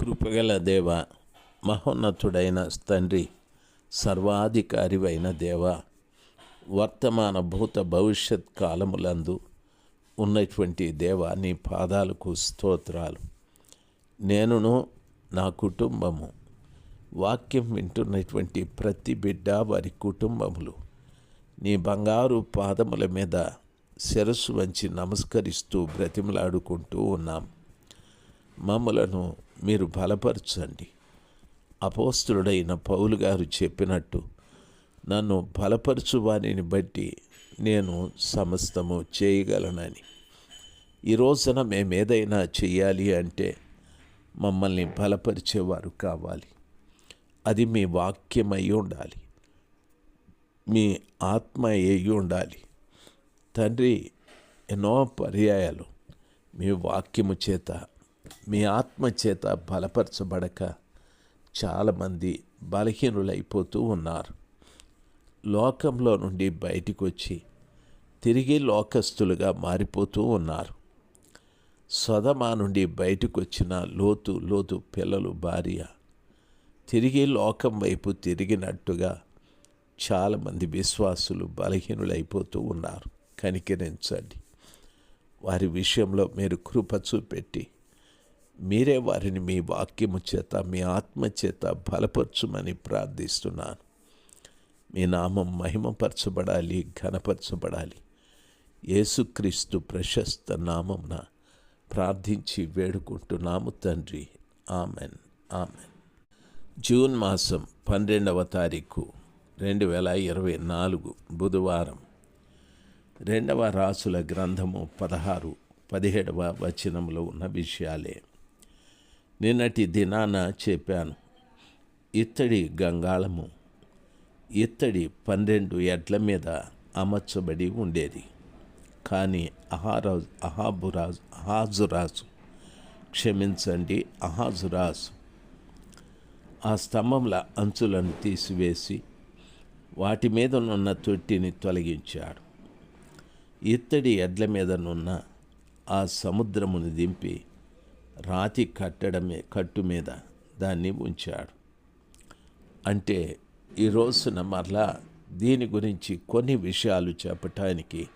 కృపగల దేవ మహోన్నతుడైన తండ్రి సర్వాధికారివైన దేవ వర్తమాన భూత భవిష్యత్ కాలములందు ఉన్నటువంటి దేవ నీ పాదాలకు స్తోత్రాలు. నేనును నా కుటుంబము. వాక్యం వింటున్నటువంటి ప్రతి బిడ్డ వారి కుటుంబములు. నీ బంగారు పాదముల మీద శిరస్సు వంచి నమస్కరిస్తూ బ్రతిమలాడుకుంటూ ఉన్నాం. మమ్మలను మీరు బలపరచండి. అపోస్తుడైన పౌలు గారు చెప్పినట్టు నన్ను బలపరచు వారిని బట్టి నేను సమస్తము చేయగలనని. ఈ రోజున మేమేదైనా చేయాలి అంటే మమ్మల్ని బలపరిచేవారు కావాలి. అది మీ వాక్యం అయి ఉండాలి. మీ ఆత్మ అయి ఉండాలి. తండ్రి ఎన్నో పర్యాయాలు మీ వాక్యము చేత మీ ఆత్మ చేత బలపరచబడక చాలామంది బలహీనులైపోతూ ఉన్నారు. లోకంలో నుండి బయటికి వచ్చి తిరిగి లోకస్తులుగా మారిపోతూ ఉన్నారు. సొదమా నుండి బయటకు వచ్చిన లోతు లోతు పిల్లలు భార్య తిరిగి లోకం వైపు తిరిగినట్టుగా చాలామంది విశ్వాసులు బలహీనులైపోతూ ఉన్నారు. కనికరించండి. వారి విషయంలో మీరు కృప చూపెట్టి మీరే వారిని మీ వాక్యము చేత మీ ఆత్మ చేత బలపరచుమని ప్రార్థిస్తున్నాను. మీ నామం మహిమపరచబడాలి ఘనపరచబడాలి. యేసుక్రీస్తు ప్రశస్త నామంన ప్రార్థించి వేడుకుంటున్నాము తండ్రి. ఆమెన్. ఆమెన్. జూన్ మాసం పన్నెండవ తారీఖు రెండు వేల ఇరవై నాలుగు బుధవారం. రెండవ రాసుల గ్రంథము పదహారు పదిహేడవ వచనంలో ఉన్న విషయాలే. నిన్నటి దినాన చెప్పాను ఇత్తడి గంగాళము ఇత్తడి పన్నెండు ఎడ్ల మీద అమర్చబడి ఉండేది. కానీ అహారాజు అహాబురాజు అహాజురాజు క్షమించండి అహాజురాజు ఆ స్తంభంల అంచులను తీసివేసి వాటి మీద నున్న తొట్టిని తొలగించాడు. ఇత్తడి ఎడ్ల మీద నున్న ఆ సముద్రమును దింపి రాతి కట్టడమే కట్టు మీద దాన్ని ఉంచాడు. అంటే ఈ రోజున మరలా దీని గురించి కొన్ని విషయాలు చెప్పటానికి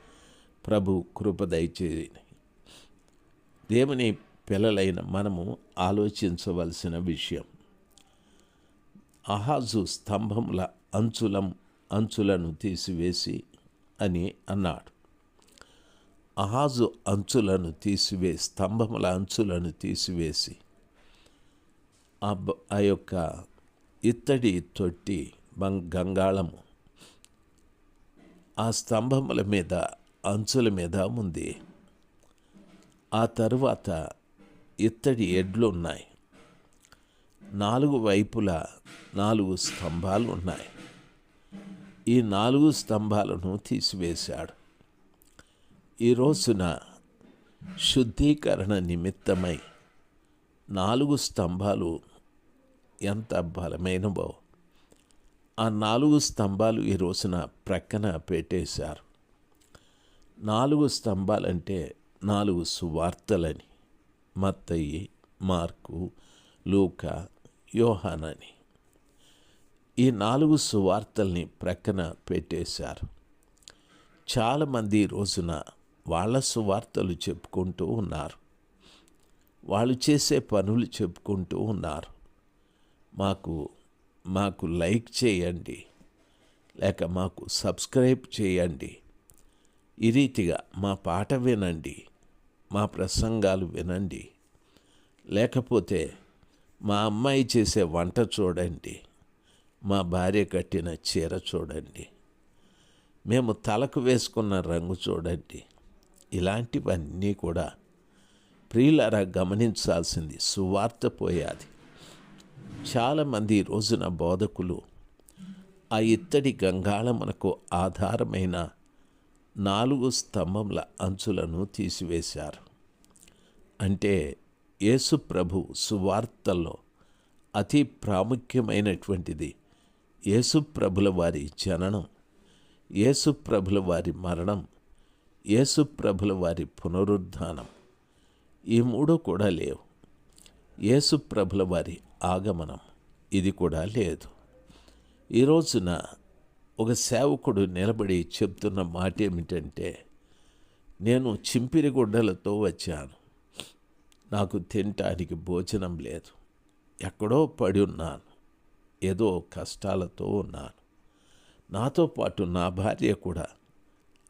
ప్రభు కృప దయచేది దేవుని పిల్లలైన మనము ఆలోచించవలసిన విషయం. అహాజు స్తంభముల అంచులం అంచులను తీసివేసి అని అన్నాడు. అహాజు అంచులను తీసివే స్తంభముల అంచులను తీసివేసి ఆ బ- ఆ యొక్క ఇత్తడి తొట్టి బంగ్ గంగాళము ఆ స్తంభముల మీద అంచుల మీద ఉంది. ఆ తరువాత ఇత్తడి ఎడ్లు ఉన్నాయి. నాలుగు వైపులా నాలుగు స్తంభాలు ఉన్నాయి. ఈ నాలుగు స్తంభాలను తీసివేశాడు. ఈ రోజున శుద్ధీకరణ నిమిత్తమై నాలుగు స్తంభాలు ఎంత బలమైనవో ఆ నాలుగు స్తంభాలు ఈ రోజున ప్రక్కన పెట్టేశారు. నాలుగు స్తంభాలంటే నాలుగు సువార్తలని మత్తయి మార్కు లూక యోహానని. ఈ నాలుగు సువార్తల్ని ప్రక్కన పెట్టేశారు. చాలామంది ఈ రోజున వాళ్ళ సువార్తలు చెప్పుకుంటూ ఉన్నారు. వాళ్ళు చేసే పనులు చెప్పుకుంటూ ఉన్నారు. మాకు మాకు లైక్ చేయండి. లేక మాకు సబ్స్క్రైబ్ చేయండి. ఈ రీతిగా మా పాట వినండి. మా ప్రసంగాలు వినండి. లేకపోతే మా అమ్మాయి చేసే వంట చూడండి. మా భార్య కట్టిన చీర చూడండి. మేము తలకు వేసుకున్న రంగు చూడండి. ఇలాంటివన్నీ కూడా ప్రియులరా గమనించాల్సింది. సువార్త పోయాది చాలామంది ఈ రోజున బోధకులు ఆ ఇత్తడి గంగాళమునకు ఆధారమైన నాలుగు స్తంభముల అంచులను తీసివేశారు. అంటే యేసు ప్రభు సువార్తల్లో అతి ప్రాముఖ్యమైనటువంటిది యేసు ప్రభుల వారి జననం యేసు ప్రభుల వారి మరణం యేసు ప్రభుల వారి పునరుద్ధానం. ఈ మూడు కూడా లేవు. యేసు ప్రభుల వారి ఆగమనం. ఇది కూడా లేదు. ఈ రోజున ఒక సేవకుడు నిలబడి చెప్తున్న మాట ఏమిటంటే నేను చింపిరిగుడ్డలతో వచ్చాను. నాకు తినటానికి భోజనం లేదు. ఎక్కడో పడి ఉన్నాను. ఏదో కష్టాలతో ఉన్నాను. నాతో పాటు నా భార్య కూడా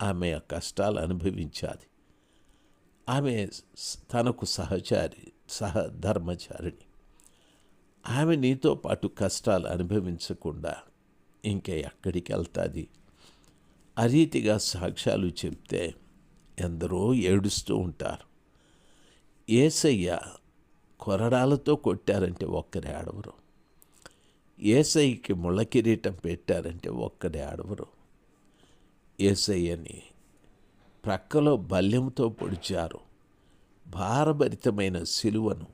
ఆమె కష్టాలు అనుభవించాది ఆమె తనకు సహచారి సహధర్మచారిణి. ఆమె నీతో పాటు కష్టాలు అనుభవించకుండా ఇంకా ఎక్కడికి వెళ్తుంది. ఆ రీతిగా సాక్ష్యాలు చెప్తే ఎందరో ఏడుస్తూ ఉంటారు. ఏసయ్య కొరడాలతో కొట్టారంటే ఒక్కరే ఆడవరు. ఏసయ్యకి ముళ్ళ కిరీటం పెట్టారంటే ఒక్కడే ఆడవరు. ఏసయ్యని ప్రక్కలో బల్యంతో పొడిచారు. భారభరితమైన సిలువను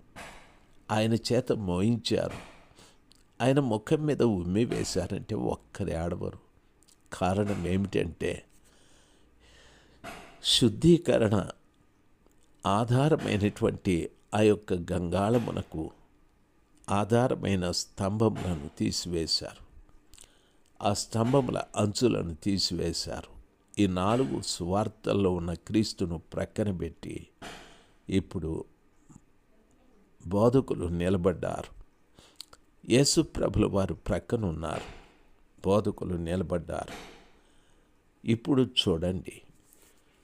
ఆయన చేత మోయించారు. ఆయన ముఖం మీద ఉమ్మి వేశారంటే ఒక్కరి ఆడవరు. కారణం ఏమిటంటే శుద్ధీకరణ ఆధారమైనటువంటి ఆ యొక్క గంగాళమునకు ఆధారమైన స్తంభములను తీసివేశారు. ఆ స్తంభముల అంచులను తీసివేశారు. ఈ నాలుగు సువార్తల్లో ఉన్న క్రీస్తును ప్రక్కన పెట్టి ఇప్పుడు బోధకులు నిలబడ్డారు. యేసు ప్రభుల వారు ప్రక్కనున్నారు బోధకులు నిలబడ్డారు. ఇప్పుడు చూడండి.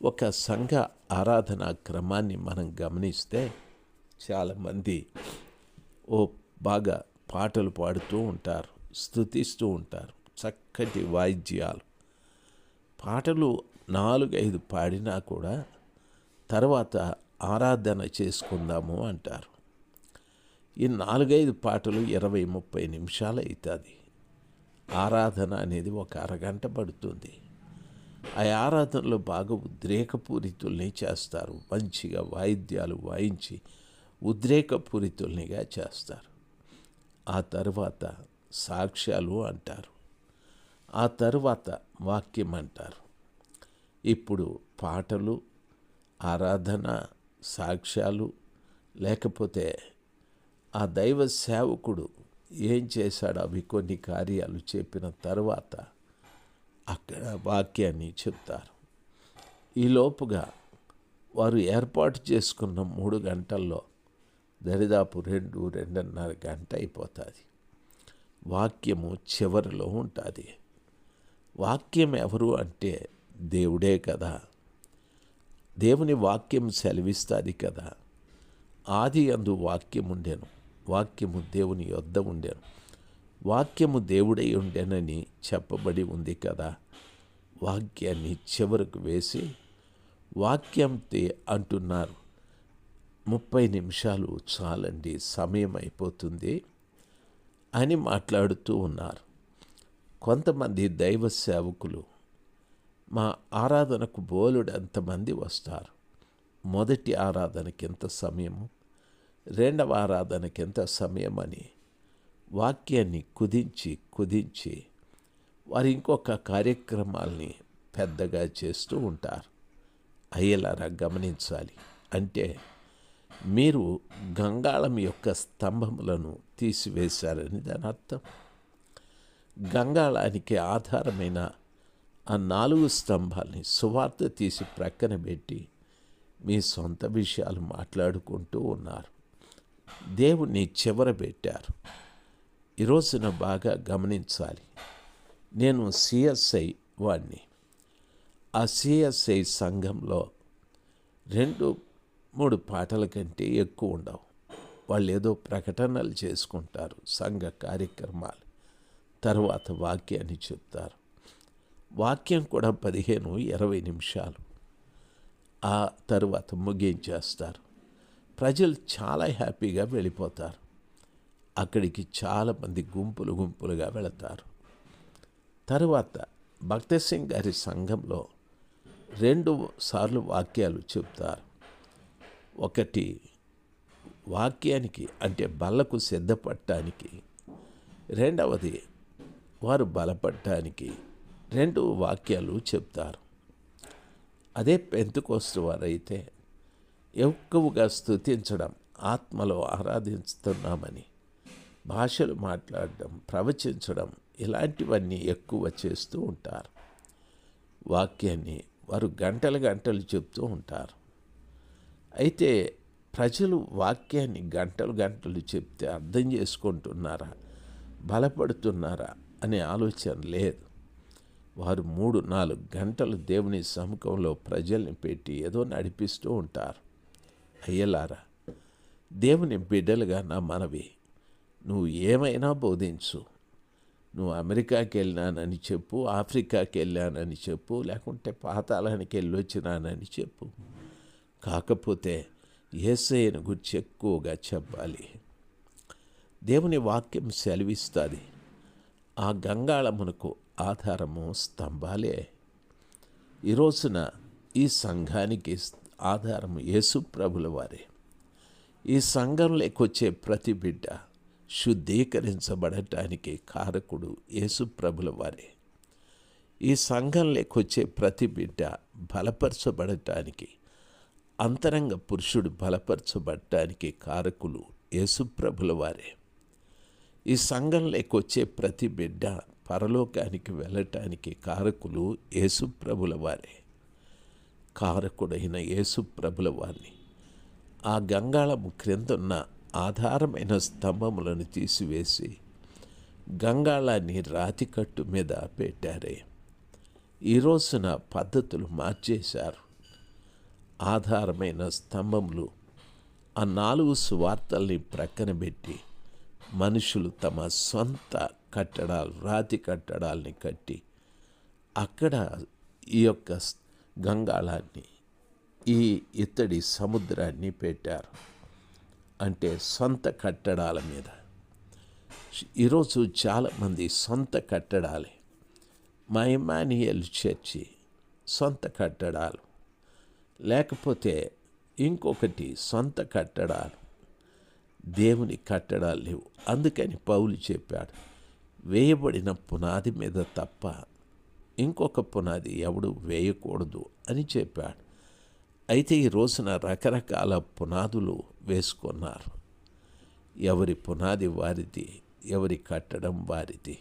ఒక సంఘ ఆరాధనా క్రమాన్ని మనం గమనిస్తే చాలామంది ఓ బాగా పాటలు పాడుతూ ఉంటారు స్థుతిస్తూ ఉంటారు. చక్కటి వాయిద్యాలు. పాటలు నాలుగైదు పాడినా కూడా తర్వాత ఆరాధన చేసుకుందాము అంటారు. ఈ నాలుగైదు పాటలు ఇరవై ముప్పై నిమిషాలు అవుతుంది ఆరాధన అనేది ఒక అరగంట పడుతుంది. ఆ ఆరాధనలో బాగా ఉద్రేకపూరితుల్ని చేస్తారు. మంచిగా వాయిద్యాలు వాయించి ఉద్రేకపూరితుల్నిగా చేస్తారు. ఆ తర్వాత సాక్ష్యాలు అంటారు. ఆ తర్వాత వాక్యం అంటారు ఇప్పుడు పాటలు ఆరాధన సాక్ష్యాలు లేకపోతే ఆ దైవ సేవకుడు ఏం చేశాడో? అవి కొన్ని కార్యాలు చెప్పిన తర్వాత అక్కడ వాక్యాన్ని చెప్తారు. ఈలోపుగా వారు ఏర్పాటు చేసుకున్న మూడు గంటల్లో దరిదాపు రెండు రెండున్నర గంట అయిపోతుంది. వాక్యము చివరిలో ఉంటుంది. వాక్యం ఎవరు అంటే దేవుడే కదా. దేవుని వాక్యం సెలవిస్తుంది కదా. ఆది అందు వాక్యం ఉండెను వాక్యము దేవుని యొద్ద ఉండెను. వాక్యము దేవుడై ఉండేనని చెప్పబడి ఉంది కదా. వాక్యాన్ని చివరకు వేసి వాక్యం తే అంటున్నారు. ముప్పై నిమిషాలు చాలండి సమయం అయిపోతుంది అని మాట్లాడుతూ ఉన్నారు. కొంతమంది దైవ సేవకులు మా ఆరాధనకు బోలుడు ఎంతమంది వస్తారు. మొదటి ఆరాధనకి ఎంత సమయము? రెండవ ఆరాధనకి ఎంత సమయం అని వాక్యాన్ని కుదించి కుదించి వారు ఇంకొక కార్యక్రమాల్ని పెద్దగా చేస్తూ ఉంటారు. అయ్యేలారా గమనించాలి. అంటే మీరు గంగాళం యొక్క స్తంభములను తీసివేశారని దాని అర్థం గంగాళానికి ఆధారమైన ఆ నాలుగు స్తంభాల్ని సువార్త తీసి ప్రక్కన పెట్టి మీ సొంత విషయాలు మాట్లాడుకుంటూ ఉన్నారు. దేవుణ్ణి చివర పెట్టారు. ఈరోజున బాగా గమనించాలి. నేను సిఎస్ఐ వాడిని ఆ సిఎస్ఐ సంఘంలో రెండు మూడు పాటల కంటే ఎక్కువ ఉండవు. వాళ్ళు ఏదో ప్రకటనలు చేసుకుంటారు సంఘ కార్యక్రమాలు. తర్వాత వాక్యాన్ని చెప్తారు. వాక్యం కూడా పదిహేను ఇరవై నిమిషాలు. ఆ తర్వాత ముగించేస్తారు ప్రజలు చాలా హ్యాపీగా వెళ్ళిపోతారు. అక్కడికి చాలామంది గుంపులు గుంపులుగా వెళతారు. తర్వాత భక్త సింగ్ గారి సంఘంలో రెండు సార్లు వాక్యాలు చెప్తారు. ఒకటి వాక్యానికి అంటే బల్లకు సిద్ధపడటానికి. రెండవది వారు బలపడటానికి రెండు వాక్యాలు చెప్తారు. అదే పెంతుకోస్తు వారైతే ఎక్కువగా స్థుతించడం ఆత్మలో ఆరాధిస్తున్నామని భాషలు మాట్లాడడం ప్రవచించడం ఇలాంటివన్నీ ఎక్కువ చేస్తూ ఉంటారు. వాక్యాన్ని వారు గంటలు గంటలు చెప్తూ ఉంటారు. అయితే ప్రజలు వాక్యాన్ని గంటలు గంటలు చెప్తే అర్థం చేసుకుంటున్నారా బలపడుతున్నారా అనే ఆలోచన లేదు. వారు మూడు నాలుగు గంటలు దేవుని సముఖంలో ప్రజల్ని పెట్టి ఏదో నడిపిస్తూ ఉంటారు. అయ్యలారా దేవుని బిడ్డలుగా నా మనవి నువ్వు ఏమైనా బోధించు. నువ్వు అమెరికాకి వెళ్ళినానని చెప్పు ఆఫ్రికాకి వెళ్ళానని చెప్పు లేకుంటే పాతాళానికి వెళ్ళి వచ్చినానని చెప్పు. కాకపోతే ఏసయ్యను గురించి ఎక్కువగా చెప్పాలి. దేవుని వాక్యం సెలవిస్తుంది. ఆ గంగాళమునకు ఆధారము స్తంభాలే. ఈ రోజున ఈ సంఘానికి ఆధారము యేసు ప్రభుల వారే. ఈ సంఘంలోకి వచ్చే ప్రతి బిడ్డ శుద్ధీకరించబడటానికి కారకుడు యేసు ప్రభుల వారే. ఈ సంఘంలోకి వచ్చే ప్రతి బిడ్డ బలపరచబడటానికి అంతరంగ పురుషుడు బలపరచబడటానికి కారకులు యేసుప్రభుల వారే. ఈ సంఘంలోకి వచ్చే ప్రతి బిడ్డ పరలోకానికి వెళ్ళటానికి కారకులు యేసుప్రభుల వారే. కారకుడైన యేసుప్రభుల వారిని. ఆ గంగాళము క్రిందున్న ఆధారమైన స్తంభములను తీసివేసి గంగాళాన్ని రాతికట్టు మీద పెట్టారే. ఈ రోజున పద్ధతులు మార్చేశారు. ఆధారమైన స్తంభములు ఆ నాలుగు స్వార్థల్ని ప్రక్కన పెట్టి మనుషులు తమ సొంత కట్టడాలు రాతి కట్టడాల్ని కట్టి అక్కడ ఈ యొక్క గంగాళాన్ని ఈ ఇత్తడి సముద్రాన్ని పెట్టారు. అంటే సొంత కట్టడాల మీద. ఈరోజు చాలామంది సొంత కట్టడాలే. మా ఇమానియల్ చర్చి సొంత కట్టడాలు. లేకపోతే ఇంకొకటి సొంత కట్టడాలు. దేవుని కట్టడాలు లేవు. అందుకని పౌలు చెప్పాడు వేయబడిన పునాది మీద తప్ప ఇంకొక పునాది ఎవడు వేయకూడదు అని చెప్పాడు. అయితే ఈ రోజున రకరకాల పునాదులు వేసుకున్నారు. ఎవరి పునాది వారిది ఎవరి కట్టడం వారిది.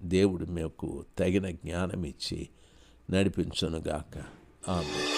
దేవుడు మీకు తగిన జ్ఞానం ఇచ్చి నడిపించునుగాక. ఆమె